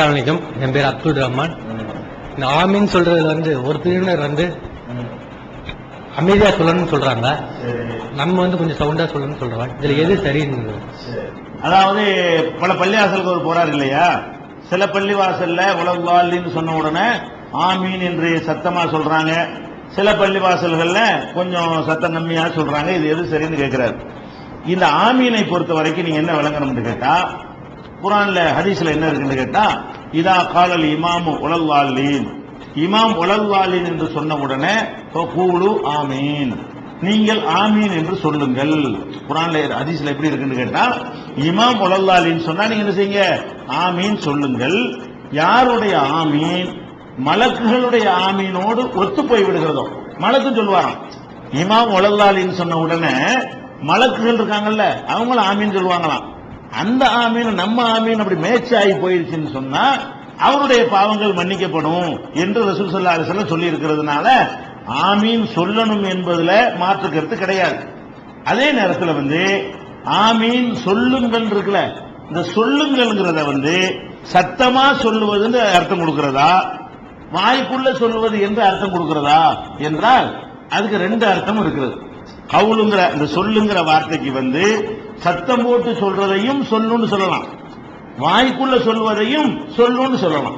அஸ்ஸலாமு என் பேர் அப்துல் ரஹ்மான். இந்த ஆமின்னு சொல்றதுல வந்து ஒரு பிரிவினர் வந்து அமைதியா சொல்லணும்னு சொல்றாங்க. நம்ம வந்து கொஞ்சம் சவுண்டா சொல்லணும்னு சொல்றோம். இதுல எது சரின்னு அதாவது பல பள்ளிவாசலுக்கு ஒரு போறாரு இல்லையா? சில பள்ளிவாசல்ல உலகாலின்னு சொன்ன உடனே ஆமீன் என்று சத்தமா சொல்றாங்க. சில பள்ளிவாசல்கள்ல கொஞ்சம் சத்தம் கம்மியா சொல்றாங்க. இது எது சரின்னு கேட்கிறாரு இந்த ஆமீனை பொறுத்த வரைக்கும் நீங்க என்ன விளங்கணும்னு கேட்டா குரான்ல ஹதீஸ்ல என்ன இருக்குன்னு கேட்டா இதா காலல் இமாம் உலல்வாலீன் இமாம் உலல்வாலீன் என்று சொன்ன உடனே கூலு ஆமீன். நீங்கள் ஆமீன் என்று சொல்லுங்கள். குரான்ல ஹதீஸ்ல எப்படி இருக்குன்னு கேட்டா இமாம் உலல்லாலின்னு சொன்னா நீங்க என்ன செய்யுங்க ஆமீன் சொல்லுங்கள். யாருடைய ஆமீன்? மலக்குகளுடைய ஆமீனோடு ஒத்து போய் விடுகிறதோ? மலக்கு சொல்லுவாராம். இமாம் உலல்லாலின்னு சொன்ன உடனே மலக்குகள் இருக்காங்கல்ல அவங்களும் ஆமீன் சொல்லுவாங்களாம். அந்த ஆமீன் நம்ம ஆமீன் அப்படி மேட்ச் ஆகி போயிடுச்சுன்னு சொன்னா அவருடைய பாவங்கள் மன்னிக்கப்படும் என்று ரசூல் சல்லா அலிஸ்லாம் சொல்லி இருக்கிறதுனால ஆமீன் சொல்லணும் என்பதுல மாற்று கருத்து கிடையாது. அதே நேரத்தில் வந்து ஆமீன் சொல்லுங்கள் இருக்குல்ல இந்த சொல்லுங்கள்ங்கிறத வந்து சத்தமா சொல்லுவதுன்னு அர்த்தம் கொடுக்கிறதா? வாய்க்குள்ள சொல்லுவது என்று அர்த்தம் கொடுக்கிறதா? என்றால் அதுக்கு ரெண்டு அர்த்தம் இருக்கிறது. கவுலுங்கிற இந்த சொல்லுங்கிற வார்த்தைக்கு வந்து சத்தம் போட்டு சொல்றதையும் சொல்லுன்னு சொல்லலாம். வாய்க்குள்ள சொல்வதையும் சொல்லுன்னு சொல்லலாம்.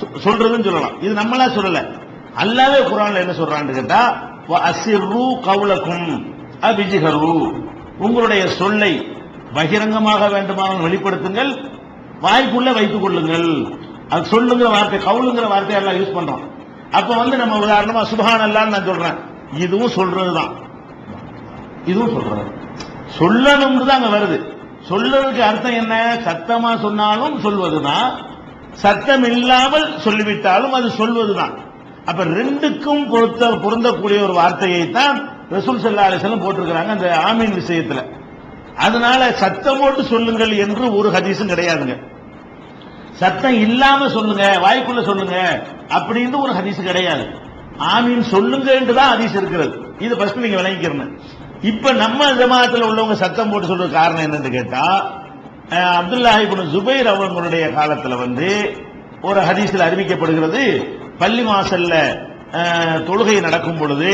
சொ- சொல்றதுன்னு சொல்லலாம். இது நம்மளா சொல்லல. அல்லாவே குரான்ல என்ன சொல்றான்னு கேட்டா அசிர்ரு கவுலக்கும் அபிஜிகரு உங்களுடைய சொல்லை பகிரங்கமாக வேண்டுமானால் வெளிப்படுத்துங்கள் வாய்ப்புள்ள வைத்துக் கொள்ளுங்கள். அது சொல்லுங்கிற வார்த்தை கவுளுங்கிற வார்த்தையை எல்லாம் யூஸ் பண்றோம். அப்ப வந்து நம்ம உதாரணமா சுபான் அல்லான்னு நான் சொல்றேன். இதுவும் சொல்றதுதான். இதுவும் சொல்றது சொல்லணும்னு தான் அங்க வருது. சொல்றதுக்கு அர்த்தம் என்ன? சத்தமா சொன்னாலும் சொல்வதுதான். சத்தம் இல்லாமல் சொல்லிவிட்டாலும் அது சொல்வதுதான். அப்ப ரெண்டுக்கும் பொருத்த பொருந்தக்கூடிய ஒரு வார்த்தையை தான் ரசூல் சல்லா அலிஸ்லாம் போட்டிருக்கிறாங்க அந்த ஆமீன் விஷயத்துல. அதனால சத்தம் போட்டு சொல்லுங்கள் என்று ஒரு ஹதீஸும் கிடையாதுங்க. சத்தம் இல்லாம சொல்லுங்க வாய்க்குள்ள சொல்லுங்க அப்படின்னு ஒரு ஹதீஸ் கிடையாது. ஆமீன் சொல்லுங்க என்று தான் ஹதீஸ் இருக்கிறது. இது ஃபர்ஸ்ட் நீங்க விளங்கிக்கிறேன் இப்ப நம்ம ஜமாத்தில் உள்ளவங்க சத்தம் போட்டு சொல்ற காரணம் என்னன்னு கேட்டா அஹ், அப்துல்லா இப்னு ஜுபைர் அவங்களுடைய காலத்துல வந்து ஒரு ஹதீஸில் அறிவிக்கப்படுகிறது பள்ளி வாசல்ல தொழுகை நடக்கும் பொழுது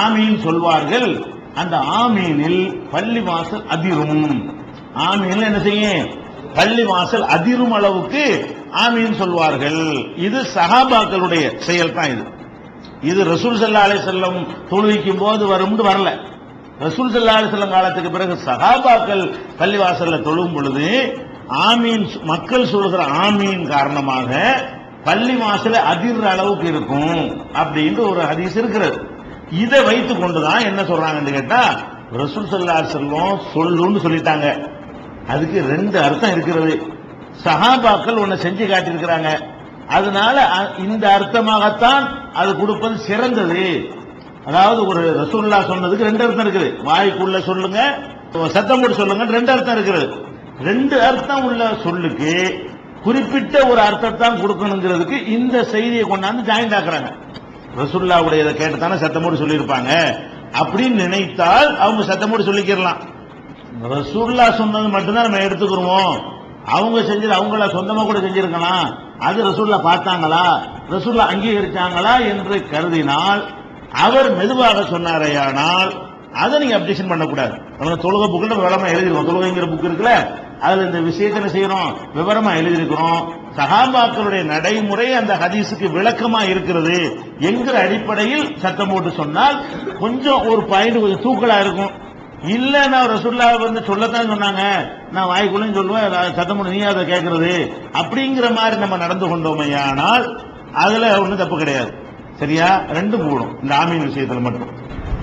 ஆமீன் சொல்வார்கள். அந்த ஆமீனில் பள்ளி வாசல் அதிரும். ஆமீன் என்ன செய்யும்? பள்ளி வாசல் அதிரும் அளவுக்கு ஆமீன் சொல்வார்கள். இது சஹாபாக்களுடைய செயல் தான் இது. இது ரசூல் சல்லா அலை செல்லம் தொழுவிக்கும் போது வரும்னு வரல. ரசூல் சல்லா அலை காலத்துக்கு பிறகு சகாபாக்கள் பள்ளிவாசல்ல தொழும் பொழுது ஆமீன் மக்கள் சொல்கிற ஆமீன் காரணமாக பள்ளி வாசல அதிர்ற அளவுக்கு இருக்கும் அப்படின்ற ஒரு ஹதீஸ் இருக்கிறது. இதை வைத்து கொண்டுதான் என்ன சொல்றாங்கன்னு கேட்டா ரசூல் சல்லா செல்வம் சொல்லுன்னு சொல்லிட்டாங்க. அதுக்கு ரெண்டு அர்த்தம் இருக்கிறது. சகாபாக்கள் ஒன்னு செஞ்சு காட்டியிருக்கிறாங்க. அதனால அ- இந்த அர்த்தமாகத்தான் அது கொடுப்பது சிறந்தது. அதாவது ஒரு ரசூல்லா சொன்னதுக்கு ரெண்டு அர்த்தம் இருக்குது. வாய்க்குள்ள சொல்லுங்க சத்தம் போட்டு சொல்லுங்க ரெண்டு அர்த்தம் இருக்கிறது ரெண்டு அர்த்தம் உள்ள சொல்லுக்கு குறிப்பிட்ட ஒரு அர்த்தத்தான் கொடுக்கணுங்கிறதுக்கு இந்த செய்தியை கொண்டாந்து ஜாயின் ஆக்குறாங்க. ரசுல்லாவுடைய இதை கேட்டு தானே சத்தமோடு சொல்லியிருப்பாங்க. அப்படின்னு நினைத்தால் அவங்க சத்தமோடு சொல்லிக்கிறலாம் ரசூல்லா சொன்னது மட்டும்தான் நம்ம எடுத்துக்கிறோம் அவங்க செஞ்சது அவங்கள சொந்தமா கூட செஞ்சிருக்கலாம். அது ரசூல்லா பார்த்தாங்களா? ரசூல்லா அங்கீகரிச்சாங்களா என்று கருதினால் அவர் மெதுவாக சொன்னாரேயானால் அதை நீங்க அப்டேஷன் பண்ணக்கூடாது. நம்ம தொழுகை புக்கில் நம்ம விவரமா எழுதிருக்கோம் தொழுகைங்கிற புக் இருக்குல்ல அதுல இந்த விஷயத்தை என்ன செய்யறோம் விவரமா எழுதியிருக்கிறோம். சகாபாக்களுடைய நடைமுறை அந்த ஹதீஸுக்கு விளக்கமா இருக்கிறது என்கிற அடிப்படையில் சத்தம் போட்டு சொன்னால் கொஞ்சம் ஒரு பாயிண்ட் கொஞ்சம் தூக்கலா இருக்கும். இல்ல நான் ரசுல்லா வந்து சொல்லத்தான் சொன்னாங்க. நான் வாய்க்குள்ளும் சொல்லுவேன் சத்தம் போட்டு நீ அதை கேட்கறது. அப்படிங்கிற மாதிரி நம்ம நடந்து கொண்டோமையானால் அதுல ஒன்றும் தப்பு கிடையாது. சரியா? ரெண்டு கூடும் இந்த ஆமீன் விஷயத்துல மட்டும்.